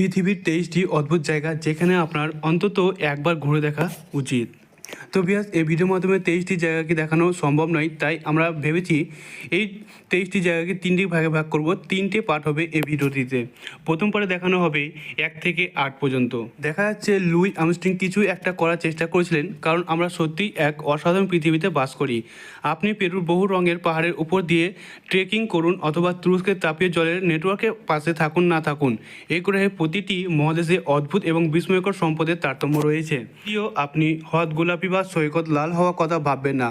পৃথিবীর তেইশটি অদ্ভুত জায়গা যেখানে আপনার অন্তত একবার ঘুরে দেখা উচিত। তো বিয়াস, এই ভিডিওর মাধ্যমে তেইশটি জায়গাকে দেখানো সম্ভব নয়, তাই আমরা ভেবেছি এই তেইশটি জায়গাকে তিনটি ভাগে ভাগ করব, তিনটে পার্ট হবে এই ভিডিওটিতে। প্রথম পার্টে দেখানো হবে এক থেকে আট পর্যন্ত। দেখা যাচ্ছে লুই আমস্টিং কিছু একটা করার চেষ্টা করেছিলেন, কারণ আমরা সত্যি এক অসাধারণ পৃথিবীতে বাস করি। আপনি পেরুর বহু রঙের পাহাড়ের উপর দিয়ে ট্রেকিং করুন অথবা তুরস্কের তাপীয় জলের নেটওয়ার্কের পাশে থাকুন, না থাকুন, এই গ্রহে প্রতিটি মহাদেশে অদ্ভুত এবং বিস্ময়কর সম্পদের তারতম্য রয়েছে। আপনি হদ গোলাপি বা সৈকত লাল হওয়ার কথা ভাববেন না,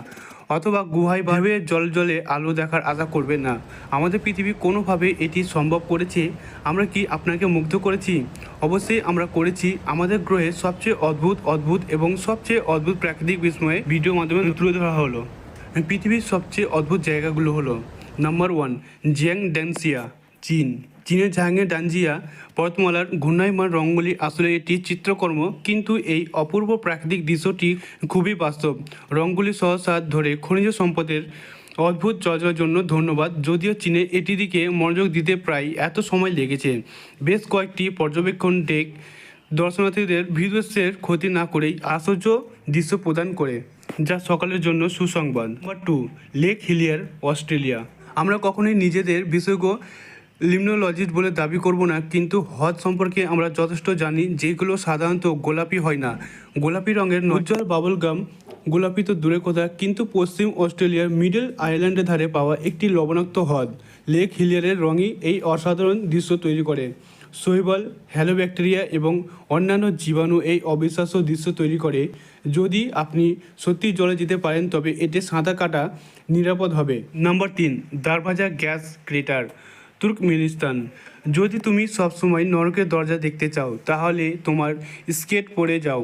অথবা গুহায় ভাবে জল জলে আলো দেখার আশা করবেন না। আমাদের পৃথিবী কোনোভাবে এটি সম্ভব করেছে? আমরা কি আপনাকে মুগ্ধ করেছি? অবশ্যই আমরা করেছি। আমাদের গ্রহে সবচেয়ে অদ্ভুত অদ্ভুত এবং সবচেয়ে অদ্ভুত প্রাকৃতিক বিস্ময়ে ভিডিওর মাধ্যমে তুলে ধরা হলো। পৃথিবীর সবচেয়ে অদ্ভুত জায়গাগুলো হলো নাম্বার ওয়ান জিয়াং ড্যান্সিয়া চীন। চীনের জাহাঙ্গীর ডানজিয়া পর্বতমালার ঘূর্ণায়মান রঙ্গলি আসলে এটি চিত্রকর্ম, কিন্তু এই অপূর্ব প্রাকৃতিক দৃশ্যটি খুবই বাস্তব। রঙ্গলি সহসাদ ধরে খনিজ সম্পদের অদ্ভুত চর্চার জন্য ধন্যবাদ, যদিও চীনে এটি দিকে মনোযোগ দিতে প্রায় এত সময় লেগেছে। বেশ কয়েকটি পর্যবেক্ষণ ডেক দর্শনার্থীদের ভিডিওসের ক্ষতি না করেই আশ্চর্য দৃশ্য প্রদান করে, যা সকালের জন্য সুসংবাদ। Number two, lake Hillier, Australia. আমরা কখনোই নিজেদের বিশেষজ্ঞ লিমনোলজিস্ট বলে দাবি করব না, কিন্তু হ্রদ সম্পর্কে আমরা যথেষ্ট জানি যেগুলো সাধারণত গোলাপি হয় না। গোলাপি রঙের নজ্জার বাবল গাম গোলাপি তো দূরে কথা কিন্তু পশ্চিম অস্ট্রেলিয়ার মিডল আইল্যান্ডের ধারে পাওয়া একটি লবণাক্ত হ্রদ। লেক হিলিয়ারের রঙই এই অসাধারণ দৃশ্য তৈরি করে। শৈবাল হ্যালো ব্যাকটেরিয়া এবং অন্যান্য জীবাণু এই অবিশ্বাস্য দৃশ্য তৈরি করে। যদি আপনি সত্যি জলে যেতে পারেন, তবে এতে সাঁতার কাটা নিরাপদ হবে। নাম্বার তিন দারভাজা গ্যাস ক্রেটার। তুর্কমেনিস্তান। যদি তুমি সবসময় নরকের দরজা দেখতে চাও, তাহলে তোমার স্কেট পরে যাও।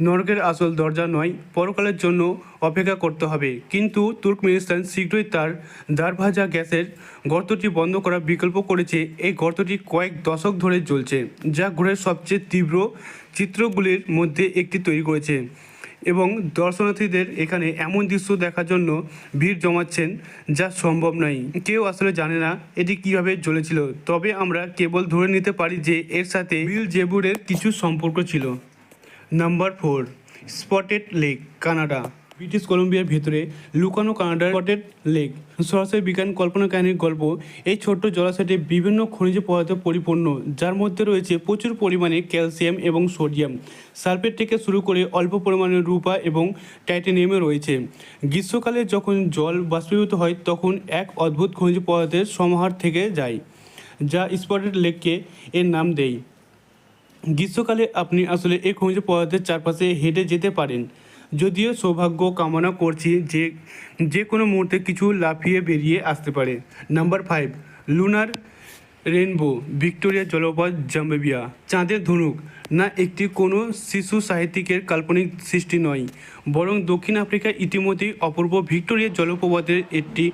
নরকের আসল দরজা নয়, পরকালের জন্য অপেক্ষা করতে হবে। কিন্তু তুর্কমেনিস্তান শীঘ্রই তার দারভাজা গ্যাসের গর্তটি বন্ধ করার বিকল্প করেছে। এই গর্তটি কয়েক দশক ধরে জ্বলছে, যা গ্রহের সবচেয়ে তীব্র চিত্রগুলির মধ্যে একটি তৈরি করেছে। এবং দর্শনার্থীদের এখানে এমন দৃশ্য দেখার জন্য ভিড় জমাচ্ছেন যা সম্ভব নয়। কেউ আসলে জানে না এটি কীভাবে জ্বলেছিল, তবে আমরা কেবল ধরে নিতে পারি যে এর সাথে বিল জেবুরের কিছু সম্পর্ক ছিল। Number four, spotted lake, Canada. British কলম্বিয়ার ভেতরে লুকানো কানাডার স্পটেড লেক। সরাসরি বিজ্ঞান কল্পনা কাহিনীর গল্প। এই ছোট্ট জলাশয়টি বিভিন্ন খনিজ পদার্থ পরিপূর্ণ, যার মধ্যে রয়েছে প্রচুর পরিমাণে ক্যালসিয়াম এবং সোডিয়াম। সালফেট থেকে শুরু করে অল্প পরিমাণে রূপা এবং টাইটেনিয়ামও রয়েছে। গ্রীষ্মকালে যখন জল বাষ্পীভূত হয়, তখন এক অদ্ভুত খনিজ পদার্থের সমাহার থেকে যায়, যা স্পটেড লেককে এর নাম দেয়। গ্রীষ্মকালে আপনি আসলে এই খনিজ পদার্থের চারপাশে হেঁটে যেতে পারেন। যদিও সৌভাগ্য কামনা করছি যে যে কোনো মুহূর্তে কিছু লাফিয়ে বেরিয়ে আসতে পারে। Number five lunar rainbow Victoria জলপথ জাম্বেবিয়া চাঁদের ধনুক, না একটি কোনো শিশু সাহিত্যিকের কাল্পনিক সৃষ্টি নয়, বরং দক্ষিণ আফ্রিকা ইতিমধ্যেই অপূর্ব ভিক্টোরিয়া জলপ্রপাতের একটি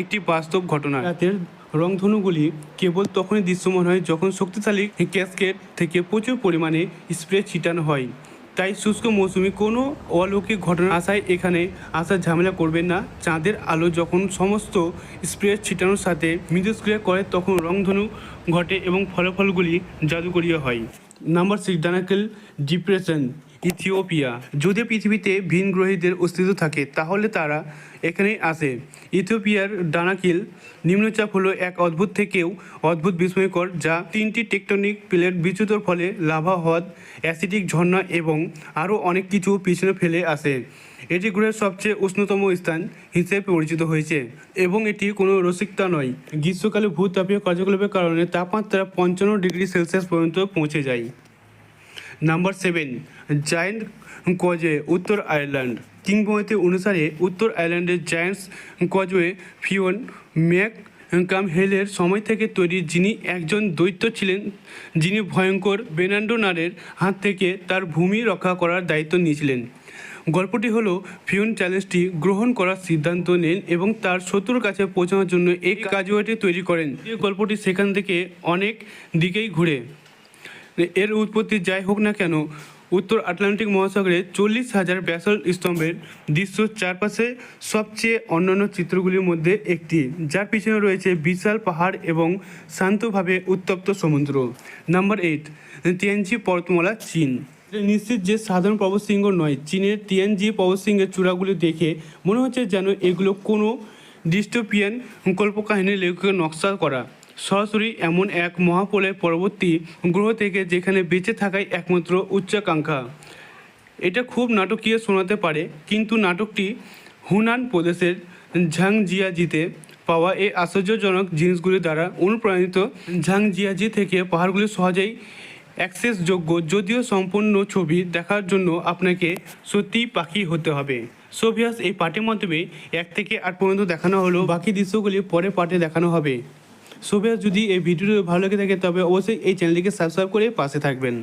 একটি বাস্তব ঘটনা। রাতের রংধনুগুলি কেবল তখনই দৃশ্যমান হয় যখন শক্তিশালী ক্যাসকেট থেকে প্রচুর পরিমাণে স্প্রে ছিটানো হয়। তাই শুষ্ক মৌসুমে কোনো অলৌকিক ঘটনা আশায় এখানে আসার ঝামেলা করবেন না। চাঁদের আলো যখন সমস্ত স্প্রে ছিটানোর সাথে মিথস্ক্রিয়া করে, তখন রংধনু ঘটে এবং ফলাফলগুলি জাদুকরীয় হয়। Number six Danakil depression Ethiopia. যদি পৃথিবীতে ভিন গ্রহীদের অস্তিত্ব থাকে, তাহলে তারা এখানে আসে ইথিওপিয়ার ডানাকিল নিম্নচাপ হলো এক অদ্ভুত থেকেও অদ্ভুত বিস্ময়কর, যা তিনটি টেকটনিক প্লেট বিচ্যুতর ফলে লাভা হ্রদ অ্যাসিডিক ঝর্ণা এবং আরও অনেক কিছু পিছনে ফেলে আসে। এটি গ্রহের সবচেয়ে উষ্ণতম স্থান হিসেবে পরিচিত হয়েছে এবং এটি কোনো রসিকতা নয়। গ্রীষ্মকালে ভূতাপীয় কার্যকলাপের কারণে তাপমাত্রা পঞ্চান্ন ডিগ্রি সেলসিয়াস পর্যন্ত পৌঁছে যায়। নাম্বার সেভেন, জায়েন্ট কজওয়ে, উত্তর আয়ারল্যান্ড। কিংবদন্তি অনুসারে উত্তর আয়ারল্যান্ডের জায়ান্টস কজওয়ে ফিওন ম্যাক কাম হেলের সময় থেকে তৈরি যিনি একজন দৈত্য ছিলেন, যিনি ভয়ঙ্কর বেনান্ডোনারের হাত থেকে তার ভূমি রক্ষা করার দায়িত্ব নিয়েছিলেন। গল্পটি হলো ফিউন চ্যালেঞ্জটি গ্রহণ করার সিদ্ধান্ত নেন এবং তার শত্রুর কাছে পৌঁছানোর জন্য এই কাজওয়েটি তৈরি করেন। এই গল্পটি সেখান থেকে অনেক দিকেই ঘুরে। এর উৎপত্তি যাই হোক না কেন, উত্তর আটলান্টিক মহাসাগরে চল্লিশ হাজার ব্যাসল স্তম্ভের দৃশ্য চারপাশে সবচেয়ে অন্যান্য চিত্রগুলির মধ্যে একটি, যার পিছনে রয়েছে বিশাল পাহাড় এবং শান্তভাবে উত্তপ্ত সমুদ্র। নাম্বার এইট টিএনজি পর্বতমালা, চীন। নিশ্চিত যে সাধারণ পর্বতশৃঙ্গ নয়, চীনের টিএনজি পর্বতশৃঙ্গের চূড়াগুলি দেখে মনে হচ্ছে যেন এগুলো কোনো ডিস্টোপিয়ান কল্পকাহিনীর লেখকের নকশা করা। সরাসরি এমন এক মহাপলের পরবর্তী গ্রহ থেকে যেখানে বেঁচে থাকাই একমাত্র উচ্চাকাঙ্ক্ষা। এটা খুব নাটকীয় শোনাতে পারে, কিন্তু নাটকটি হুনান প্রদেশের ঝাংজিয়াজিতে পাওয়া এই আশ্চর্যজনক জিনিসগুলি দ্বারা অনুপ্রাণিত। ঝাংজিয়াজি থেকে পাহাড়গুলি সহজেই অ্যাক্সেসযোগ্য, যদিও সম্পূর্ণ ছবি দেখার জন্য আপনাকে সত্যিই পাখি হতে হবে। সোভিয়াস এই পার্টের মাধ্যমে এক থেকে আট পর্যন্ত দেখানো হলো বাকি দৃশ্যগুলি পরে পার্টে দেখানো হবে। সোভিয়াস যদি এই ভিডিওটি ভালো লেগে থাকে, তবে অবশ্যই এই চ্যানেলটিকে সাবস্ক্রাইব করে পাশে থাকবেন।